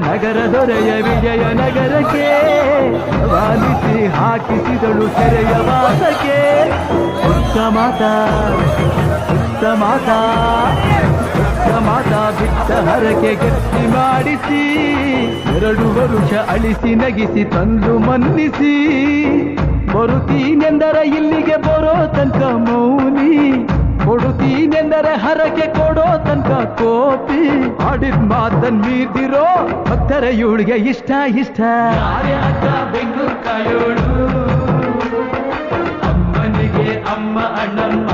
ನಗರ ದೊರೆಯ ವಿಜಯ ನಗರಕ್ಕೆ ವಾಲಿಸಿ ಹಾಕಿಸಿದಳು ಸೆರೆಯ ವಾಸಕ್ಕೆ. ಉತ್ತ ಮಾತಾ ಉತ್ತ ಮಾತಾ ಉತ್ತ ಮಾತಾ ಬಿಟ್ಟ ಹರಕೆ ಗಟ್ಟಿ ಮಾಡಿಸಿ, ಎರಡು ವರುಷ ಅಳಿಸಿ ನಗಿಸಿ, ತಂದು ಮನ್ನಿಸಿ. ಬರುತ್ತೀನೆಂದರ ಇಲ್ಲಿಗೆ ಬರೋ ತನಕ ಮೌನಿ, ಕೊಡುತ್ತೀನೆಂದರೆ ಹರಕೆ ಕೊಡೋ ತನಕ ಕೋಪಿ ಆಡಿದ ಮಾತನ್ ಮೀರ್ದಿರೋ ಭಕ್ತರ ಇವಳಿಗೆ ಇಷ್ಟ ಇಷ್ಟ. ಬೆಂಗಳೂರು ಕಾಯೋಳು ಅಮ್ಮನಿಗೆ ಅಮ್ಮ ಅಣ್ಣಮ್ಮ.